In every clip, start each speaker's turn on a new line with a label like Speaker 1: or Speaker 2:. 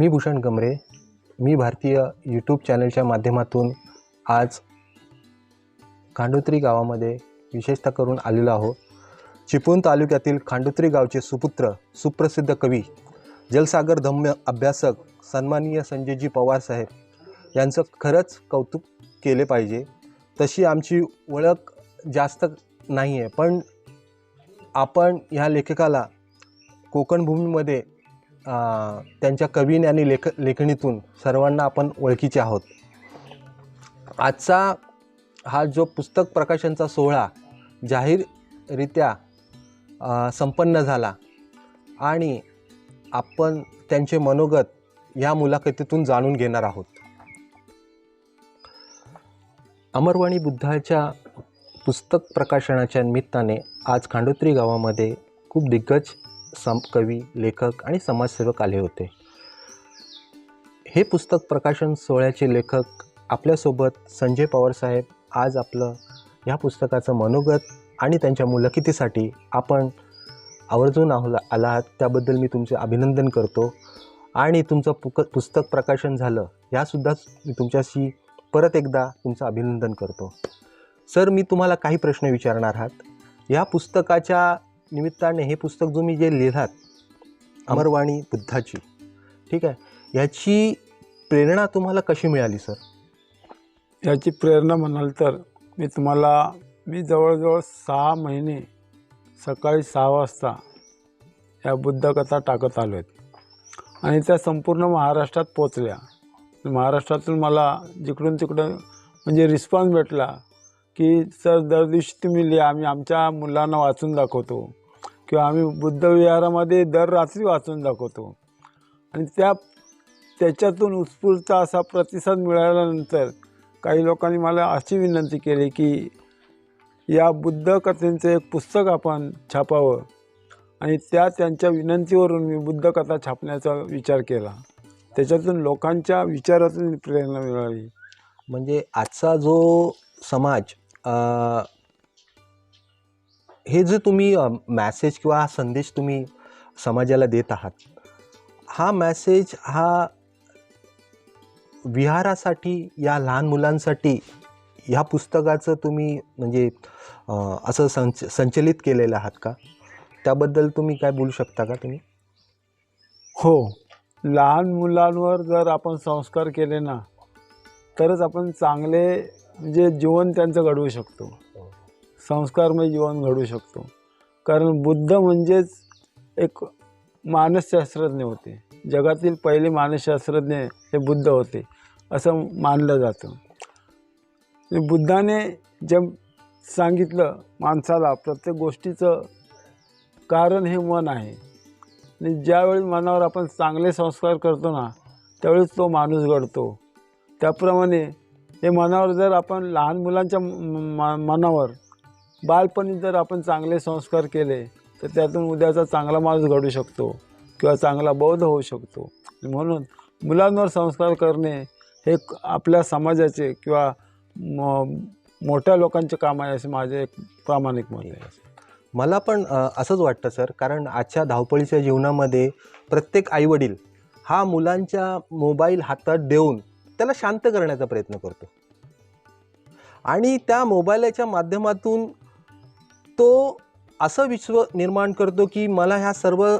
Speaker 1: मी भूषण गमरे. मी भारतीय यूट्यूब चॅनलच्या माध्यमातून आज खांडोत्री गावामध्ये विशेषतः करून आलेलो आहो चिपळूण तालुक्यातील खांडोत्री गावचे सुपुत्र सुप्रसिद्ध कवी जलसागर धम्य अभ्यासक सन्माननीय संजयजी पवार साहेब यांचं खरंच कौतुक केले पाहिजे. तशी आमची ओळख जास्त नाही आहे पण आपण ह्या लेखकाला कोकण भूमीमध्ये त्यांच्या कवीने आणि लेख लेखणीतून सर्वांना आपण ओळखीचे आहोत. आजचा हा जो पुस्तक प्रकाशनचा सोहळा जाहीररित्या संपन्न झाला आणि आपण त्यांचे मनोगत या मुलाखतीतून जाणून घेणार आहोत. अमरवाणी बुद्धाच्या पुस्तक प्रकाशनाच्या निमित्ताने आज खांडोत्री गावामध्ये खूप दिग्गज सम कवी लेखक आणि समाजसेवक आले होते. हे पुस्तक प्रकाशन सोहळ्याचे लेखक आपल्यासोबत संजय पवार साहेब आज आपलं ह्या पुस्तकाचं मनोगत आणि त्यांच्या मुलाखतीसाठी आपण आवर्जून आहोला आला आहात त्याबद्दल मी तुमचे अभिनंदन करतो. आणि तुमचं पुक पुस्तक प्रकाशन झालं यासुद्धा मी तुमच्याशी परत एकदा तुमचं अभिनंदन करतो. सर मी तुम्हाला काही प्रश्न विचारणार आहात. या पुस्तकाच्या निमित्ताने हे पुस्तक जो मी जे लिहिलात अमरवाणी बुद्धाची ठीक आहे? याची प्रेरणा तुम्हाला कशी मिळाली सर?
Speaker 2: याची प्रेरणा म्हणाल तर मी तुम्हाला मी जवळजवळ सहा महिने सकाळी सहा वाजता या बुद्धकथा टाकत आलो आहेत आणि त्या संपूर्ण महाराष्ट्रात पोचल्या महाराष्ट्रातून मला जिकडून तिकडं म्हणजे रिस्पॉन्स भेटला की सर दर दिवशी तुम्ही लिहा आम्ही आमच्या मुलांना वाचून दाखवतो. किंवा आम्ही बुद्ध विहारामध्ये दर रात्री वाचून दाखवतो. आणि त्या त्याच्यातून उत्स्फूर्त असा प्रतिसाद मिळाल्यानंतर काही लोकांनी मला अशी विनंती केली की या बुद्ध कथेंचं एक पुस्तक आपण छापावं. आणि त्या त्यांच्या विनंतीवरून मी बुद्ध कथा छापण्याचा विचार केला. त्याच्यातून लोकांच्या विचारातून प्रेरणा मिळाली.
Speaker 1: म्हणजे आजचा जो समाज हे जे तुम्ही मॅसेज किंवा हा संदेश तुम्ही समाजाला देत आहात हा मॅसेज हा विहारासाठी या लहान मुलांसाठी ह्या पुस्तकाचं तुम्ही म्हणजे असं संच संचलित केलेलं आहात का? त्याबद्दल तुम्ही काय बोलू शकता का तुम्ही?
Speaker 2: हो. लहान मुलांवर जर आपण संस्कार केले ना तरच आपण चांगले म्हणजे जीवन त्यांचं घडवू शकतो. संस्कारमय जीवन घडू शकतो. कारण बुद्ध म्हणजेच एक मानसशास्त्रज्ञ होते. जगातील पहिले मानसशास्त्रज्ञ हे बुद्ध होते असं मानलं जातं. बुद्धाने जे सांगितलं माणसाला प्रत्येक गोष्टीचं कारण हे मन आहे. आणि ज्यावेळी मनावर आपण चांगले संस्कार करतो ना त्यावेळेस तो माणूस घडतो. त्याप्रमाणे हे मनावर जर आपण लहान मुलांच्या मनावर बालपणी जर आपण चांगले संस्कार केले तर त्यातून उद्याचा चांगला माणूस घडू शकतो किंवा चांगला बौद्ध होऊ शकतो. म्हणून मुलांवर संस्कार करणे हे आपल्या समाजाचे किंवा म- मोठ्या लोकांचे काम आहे असे माझे एक प्रामाणिक मत आहे.
Speaker 1: मला पण असंच वाटतं सर. कारण आजच्या धावपळीच्या जीवनामध्ये प्रत्येक आईवडील हा मुलांच्या मोबाईल हातात देऊन त्याला शांत करण्याचा प्रयत्न करतो. आणि त्या मोबाईलच्या माध्यमातून तो असं विश्व निर्माण करतो की मला ह्या सर्व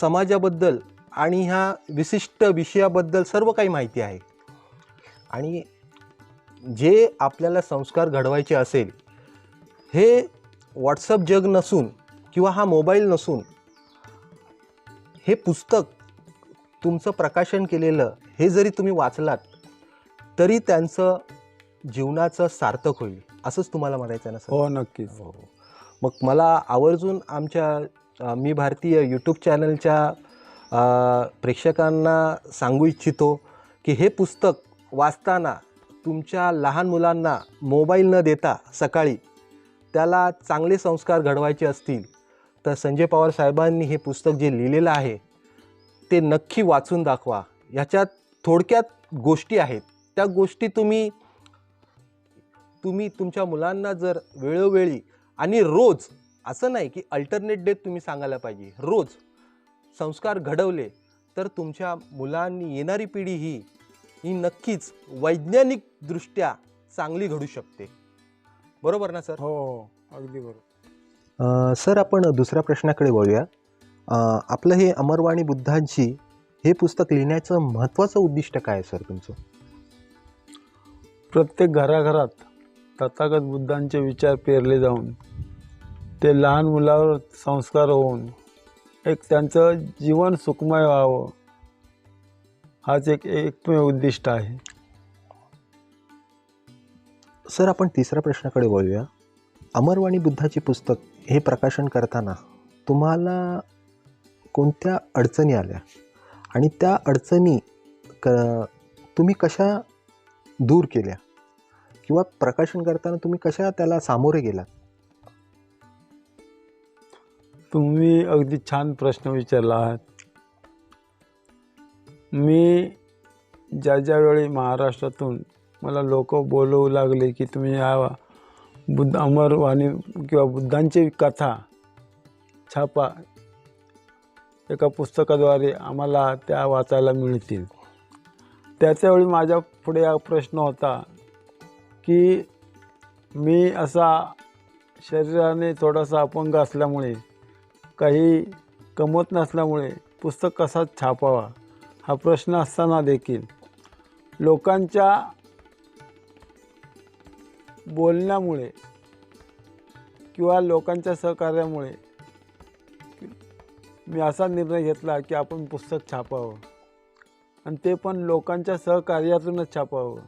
Speaker 1: समाजाबद्दल आणि ह्या विशिष्ट विषयाबद्दल सर्व काही माहिती आहे. आणि जे आपल्याला संस्कार घडवायचे असेल हे व्हॉट्सअप जग नसून किंवा हा मोबाईल नसून हे पुस्तक तुमचं प्रकाशन केलेलं हे जरी तुम्ही वाचलात तरी त्यांचं जीवनाचं सार्थक होईल असंच तुम्हाला म्हणायचं आहे ना सर?
Speaker 2: हो नक्कीच.
Speaker 1: हो. मग मला आवर्जून आमच्या मी भारतीय यूट्यूब चॅनलच्या प्रेक्षकांना सांगू इच्छितो की हे पुस्तक वाचताना तुमच्या लहान मुलांना मोबाईल न देता सकाळी त्याला चांगले संस्कार घडवायचे असतील तर संजय पवार साहेबांनी हे पुस्तक जे लिहिलेलं आहे ते नक्की वाचून दाखवा. ह्याच्यात थोडक्यात गोष्टी आहेत. त्या गोष्टी तुम्ही तुम्ही तुमच्या मुलांना जर वेळोवेळी आणि रोज असं नाही की अल्टरनेट डेट तुम्ही सांगायला पाहिजे. रोज संस्कार घडवले तर तुमच्या मुलांनी येणारी पिढी ही ही नक्कीच वैज्ञानिकदृष्ट्या चांगली घडू शकते. बरोबर ना सर?
Speaker 2: हो हो. अगदी बरोबर.
Speaker 1: सर आपण दुसऱ्या प्रश्नाकडे वळूया. आपलं हे अमरवाणी बुद्धांची हे पुस्तक लिहिण्याचं महत्त्वाचं उद्दिष्ट काय आहे सर तुमचं?
Speaker 2: प्रत्येक घराघरात तथागत बुद्धांचे विचार पेरले जाऊन ते लहान मुलावर संस्कार होऊन एक त्यांचं जीवन सुखमय व्हावं हाच एक एकमेव उद्दिष्ट आहे.
Speaker 1: सर आपण तिसऱ्या प्रश्नाकडे वळूया. अमरवाणी बुद्धाचे पुस्तक हे प्रकाशन करताना तुम्हाला कोणत्या अडचणी आल्या? आणि त्या अडचणी क तुम्ही कशा दूर केल्या? किंवा प्रकाशन करताना तुम्ही कशा त्याला सामोरे गेलात?
Speaker 2: तुम्ही अगदी छान प्रश्न विचारला आहात. मी ज्या ज्यावेळी महाराष्ट्रातून मला लोक बोलवू लागले की तुम्ही या बुद्ध अमरवाणी किंवा बुद्धांची कथा छापा एका पुस्तकाद्वारे आम्हाला त्या वाचायला मिळतील. त्याच्यावेळी माझ्या पुढे हा प्रश्न होता की मी असा शरीराने थोडासा अपंग असल्यामुळे काही कमवत नसल्यामुळे पुस्तक कसा छापावा हा प्रश्न असताना देखील लोकांच्या बोलण्यामुळे किंवा लोकांच्या सहकार्यामुळे मी असा निर्णय घेतला की आपण पुस्तक छापावं. आणि ते पण लोकांच्या सहकार्यातूनच छापावं.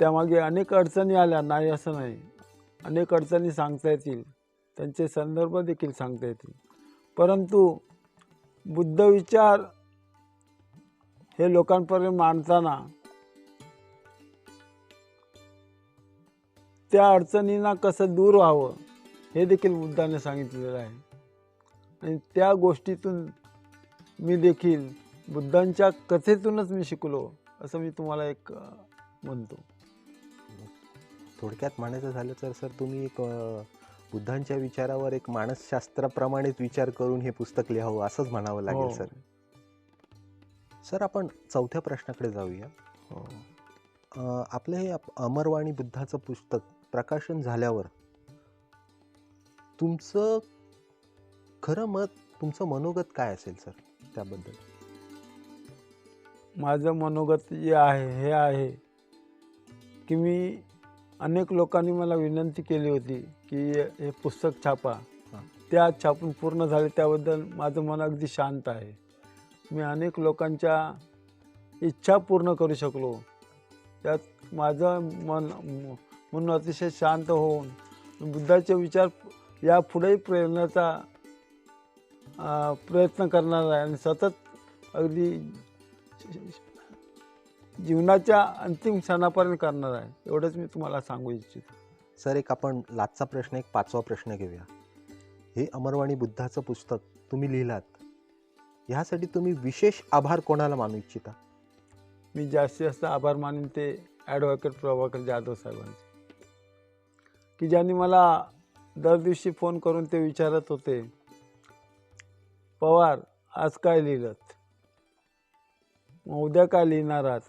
Speaker 2: त्यामागे अनेक अडचणी आल्या नाही असं नाही. अनेक अडचणी सांगता येतील. त्यांचे संदर्भ देखील सांगता येतील. परंतु बुद्ध विचार हे लोकांपर्यंत मांडताना त्या अडचणींना कसं दूर व्हावं हे देखील बुद्धाने सांगितलेलं आहे. आणि त्या गोष्टीतून मी देखील बुद्धांच्या कथेतूनच मी शिकलो असं मी तुम्हाला एक म्हणतो.
Speaker 1: थोडक्यात म्हणायचं झालं तर सर तुम्ही एक बुद्धांच्या विचारावर एक मानसशास्त्राप्रमाणेच विचार करून हे पुस्तक लिहावं असंच म्हणावं लागेल
Speaker 2: हो.
Speaker 1: सर. सर आपण चौथ्या प्रश्नाकडे जाऊया. आपलं हे अमरवाणी बुद्धाचं पुस्तक प्रकाशन झाल्यावर तुमचं खरं मत तुमचं मनोगत काय असेल सर त्याबद्दल?
Speaker 2: माझं मनोगत जे आहे हे आहे की मी अनेक लोकांनी मला विनंती केली होती की हे पुस्तक छापा. ते आज छापून पूर्ण झाले त्याबद्दल माझं मन अगदी शांत आहे. मी अनेक लोकांच्या इच्छा पूर्ण करू शकलो. त्यात माझं मन मन अतिशय शांत होऊन बुद्धाचे विचार यापुढेही प्रेरण्याचा अं, प्रयत्न करणार आहे आणि सतत अगदी जीवनाच्या अंतिम क्षणापर्यंत करणार आहे. एवढंच मी तुम्हाला सांगू इच्छितो.
Speaker 1: सर एक आपण लाचचा प्रश्न एक पाचवा प्रश्न घेऊया. हे अमरवाणी बुद्धाचं पुस्तक तुम्ही लिहिलात. ह्यासाठी तुम्ही विशेष आभार कोणाला मानू इच्छिता?
Speaker 2: मी जास्तीत जास्त आभार मानेन ते ॲडव्होकेट प्रभाकर जाधव साहेबांचे. की ज्यांनी मला दर दिवशी फोन करून ते विचारत होते पवार आज काय लिहिलं मग उद्या काय लिहिणार आहात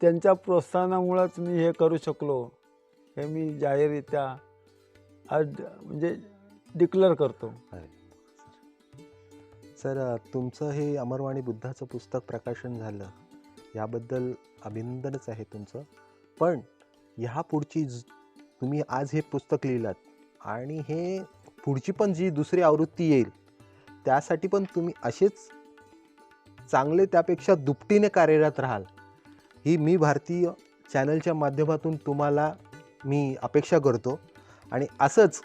Speaker 2: त्यांच्या प्रोत्साहनामुळंच मी हे करू शकलो. हे मी जाहीररित्या आज म्हणजे डिक्लेअर करतो.
Speaker 1: सर तुमचं हे अमरवाणी बुद्धाचं पुस्तक प्रकाशन झालं याबद्दल अभिनंदनच आहे तुमचं. पण ह्या पुढची ज- तुम्ही आज हे पुस्तक लिहिलात आणि हे पुढची पण जी दुसरी आवृत्ती येईल त्यासाठी पण तुम्ही असेच चांगले त्यापेक्षा दुपटीने कार्यरत राहाल. ही मी भारतीय चॅनलच्या माध्यमातून तुम्हाला मी अपेक्षा करतो. आणि असंच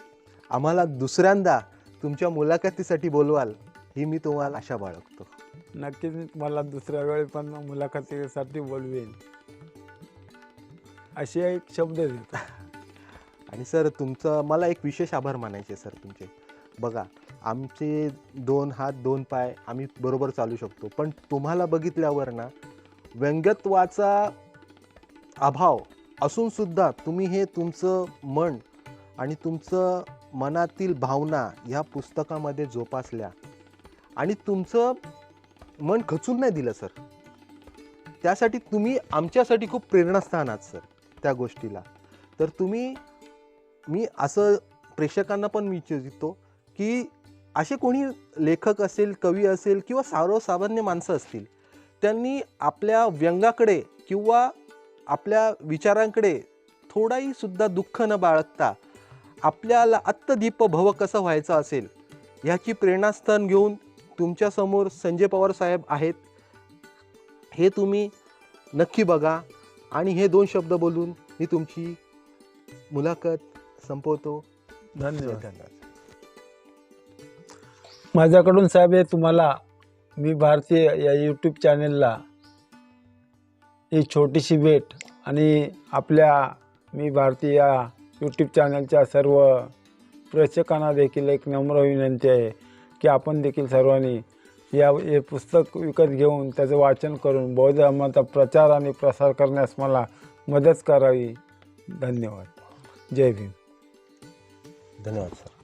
Speaker 1: आम्हाला दुसऱ्यांदा तुमच्या मुलाखतीसाठी बोलवाल ही मी तुम्हाला आशा बाळगतो.
Speaker 2: नक्कीच मी तुम्हाला दुसऱ्या वेळी पण मुलाखतीसाठी बोलवेन. असे एक शब्द देतो.
Speaker 1: आणि सर तुमचं मला एक विशेष आभार मानायचे सर तुमचे. बघा आमचे दोन हात दोन पाय आम्ही बरोबर चालू शकतो. पण तुम्हाला बघितल्यावर ना व्यंगत्वाचा अभाव असून सुद्धा तुम्ही हे तुमचं मन आणि तुमचं मनातील भावना ह्या पुस्तकामध्ये जोपासल्या. आणि तुमचं मन खचून नाही दिलं सर. त्यासाठी तुम्ही आमच्यासाठी खूप प्रेरणास्थान आहात सर त्या गोष्टीला. तर तुम्ही मी असं प्रेक्षकांना पण विचारितो की असे कोणी लेखक असेल कवी असेल किंवा सर्वसामान्य माणसं असतील त्यांनी आपल्या व्यंगाकडे किंवा आपल्या विचारांकडे थोडाही सुद्धा दुःख न बाळगता आपल्याला अत्तदीप भव कसं व्हायचं असेल ह्याची प्रेरणास्थान घेऊन तुमच्यासमोर संजय पवार साहेब आहेत हे तुम्ही नक्की बघा. आणि हे दोन शब्द बोलून मी तुमची मुलाखत संपवतो.
Speaker 2: धन्यवाद.
Speaker 1: धन्यवाद.
Speaker 2: माझ्याकडून साहेब हे तुम्हाला मी भारतीय या यूट्यूब चॅनेलला ही छोटीशी भेट आणि आपल्या मी भारतीय या यूट्यूब चॅनलच्या सर्व प्रेक्षकांना देखील एक नम्र विनंती आहे की आपण देखील सर्वांनी या हे पुस्तक विकत घेऊन त्याचं वाचन करून बौद्ध धर्माचा प्रचार आणि प्रसार करण्यास मला मदत करावी. धन्यवाद. जय भीम.
Speaker 1: धन्यवाद सर.